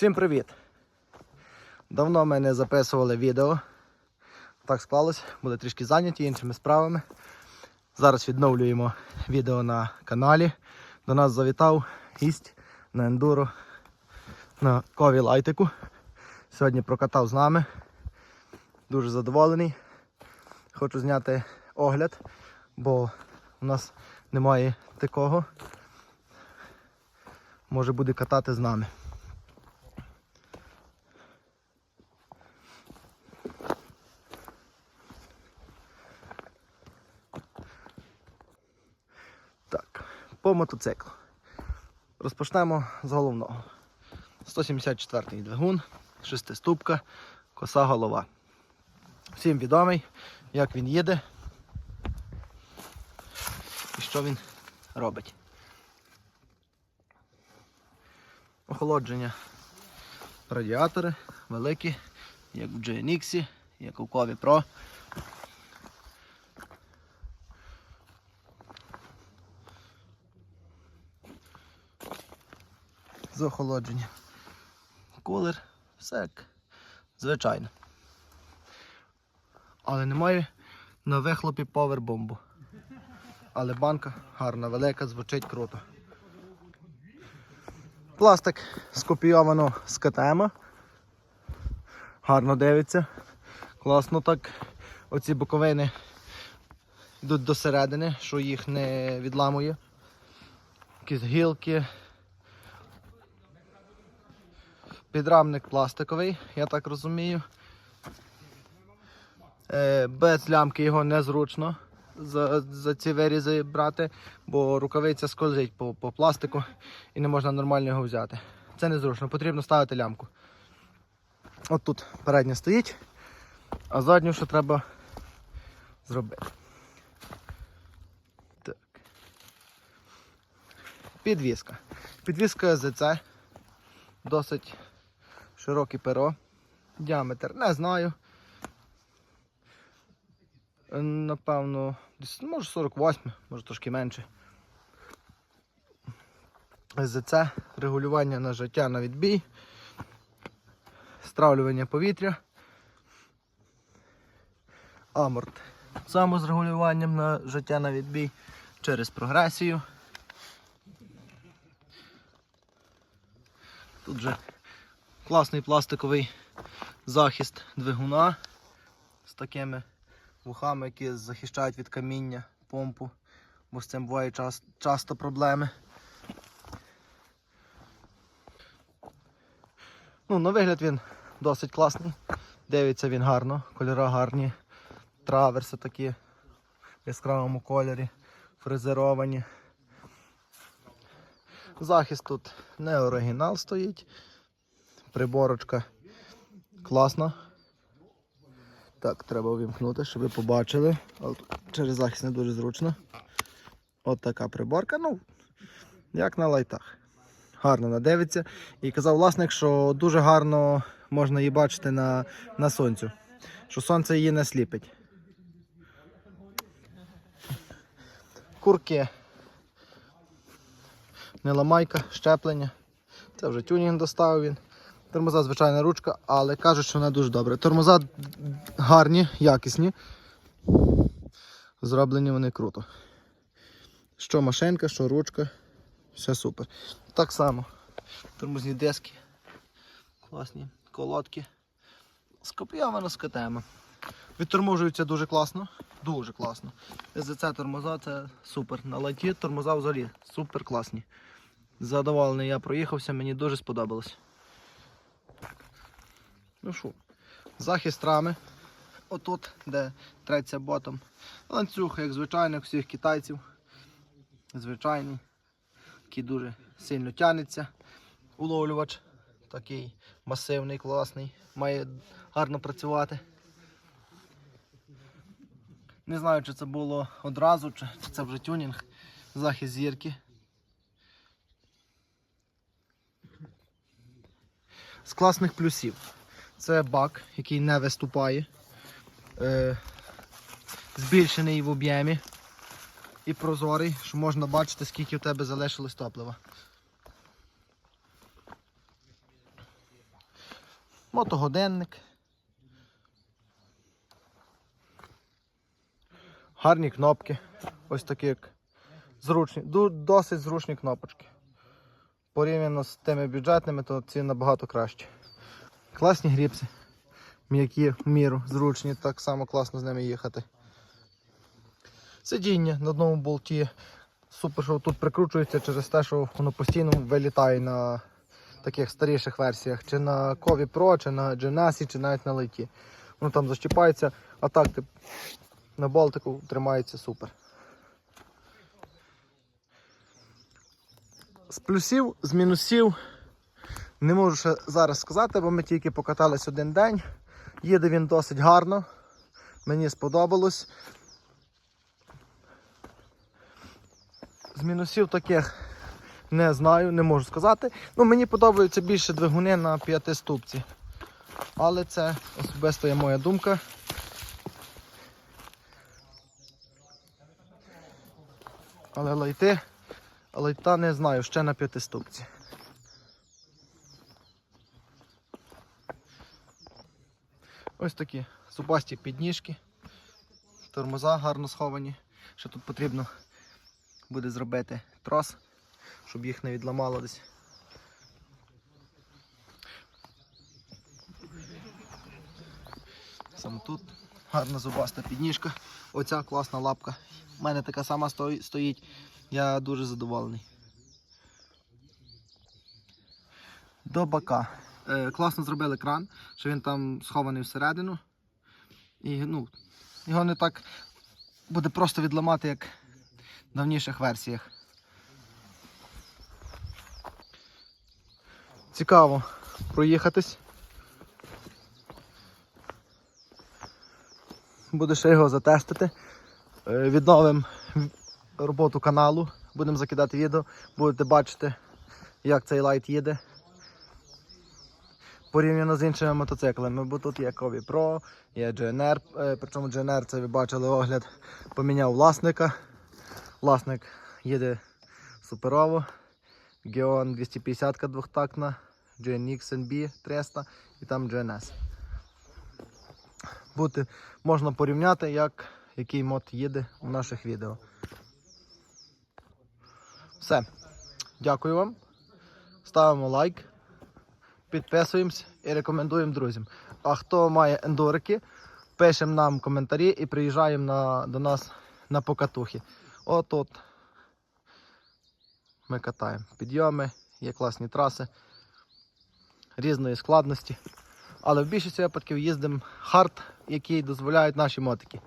Всім привіт! Давно ми не записували відео. Так склалось, були трішки зайняті іншими справами. Зараз відновлюємо відео на каналі. До нас завітав гість на ендуро на кові лайтику. Сьогодні прокатав з нами. Дуже задоволений. Хочу зняти огляд, бо у нас немає такого. Може буде катати з нами. Так, по мотоциклу. Розпочнемо з головного. 174-й двигун, шестиступка, коса голова. Всім відомий, як він їде і що він робить. Охолодження. Радіатори великі, як в GNX, як у Кові Pro. З охолодження. Кулер, все як звичайно. Але немає на вихлопі повербомбу. Але банка гарна, велика, звучить круто. Пластик скопійовано з КТМ. Гарно дивиться. Класно так. Оці боковини йдуть до середини, що їх не відламує. Якісь гілки, Підрамник пластиковий, я так розумію. Е, без лямки його незручно за, за ці вирізи брати, бо рукавиця скользить по, по пластику і не можна нормально його взяти. Це незручно, потрібно ставити лямку. От тут передня стоїть, а задню ще треба зробити. Так. Підвіска. Підвіска ЗЦ. Досить широке перо. Діаметр не знаю. Напевно, десь, може 48, може трошки менше. СЗЦ, регулювання на життя на відбій, стравлювання повітря, аморт. Само з регулюванням на життя на відбій через прогресію. Тут же класний пластиковий захист двигуна з такими вухами, які захищають від каміння помпу, бо з цим бувають час- часто проблеми. Ну, на вигляд він досить класний. Дивиться він гарно, кольори гарні, траверси такі в яскравому кольорі, фрезеровані. Захист тут не оригінал стоїть. Приборочка класна. Так, треба увімкнути, щоб ви побачили. Через захист не дуже зручно. От така приборка. Ну, як на лайтах. Гарно надивиться. І казав власник, що дуже гарно можна її бачити на, на сонцю. Що сонце її не сліпить. Курки. Не ламайка, щеплення. Це вже тюнінг доставив він. Тормоза звичайна ручка, але кажуть, що вона дуже добре. Тормоза гарні, якісні. Зроблені вони круто. Що машинка, що ручка, все супер. Так само. Тормозні диски, класні колодки. Скопійовано з КТМ. Відторможуються дуже класно. Дуже класно. СЗЦ тормоза це супер. На лайті тормоза взагалі супер класні. Задоволений я проїхався, мені дуже сподобалось. Ну що, захист рами. Отут, де треться ботом. Ланцюг, як звичайно, всіх китайців. Звичайний. Який дуже сильно тягнеться. Уловлювач такий масивний, класний. Має гарно працювати. Не знаю, чи це було одразу, чи це вже тюнінг. Захист зірки. З класних плюсів. Це бак, який не виступає. Е, збільшений в об'ємі і прозорий, що можна бачити, скільки в тебе залишилось топлива. мотогоденник. Гарні кнопки. Ось такі як зручні, досить зручні кнопочки. Порівняно з тими бюджетними, то ці набагато краще. Класні гріпси. М'які в міру, зручні, так само класно з ними їхати. Сидіння на одному болті. Супер, що тут прикручується через те, що воно постійно вилітає на таких старіших версіях, чи на Кові Pro, чи на GNS, чи навіть на лейті. Воно там защіпається, а так ти на болтику тримається супер. З плюсів, з мінусів не можу ще зараз сказати, бо ми тільки покатались один день. Їде він досить гарно. Мені сподобалось. З мінусів таких не знаю, не можу сказати. Ну, мені подобаються більше двигуни на п'ятиступці. Але це особисто є моя думка. Але лайти, лайта не знаю, ще на п'ятиступці. Ось такі зубасті підніжки, тормоза гарно сховані. Що тут потрібно буде зробити трос, щоб їх не відламало десь. Саме тут гарна зубаста підніжка. Оця класна лапка. У мене така сама стоїть. Я дуже задоволений. До бака. Е, класно зробили кран, що він там схований всередину. І ну, його не так буде просто відламати, як в давніших версіях. Цікаво проїхатись. Буде ще його затестити. Е, Відновимо роботу каналу. Будемо закидати відео, будете бачити, як цей лайт їде. Порівняно з іншими мотоциклами, бо тут є Кові Pro, є GNR, е, причому GNR, це ви бачили огляд, поміняв власника. Власник їде суперово. Geon 250 двохтактна, GNX NB 300 і там GNS. Бути, можна порівняти, як, який мод їде у наших відео. Все. Дякую вам. Ставимо лайк, підписуємось і рекомендуємо друзям. А хто має ендурики, пишемо нам коментарі і приїжджаємо на, до нас на покатухи. От от ми катаємо. Підйоми, є класні траси різної складності. Але в більшості випадків їздимо хард, який дозволяють наші мотики.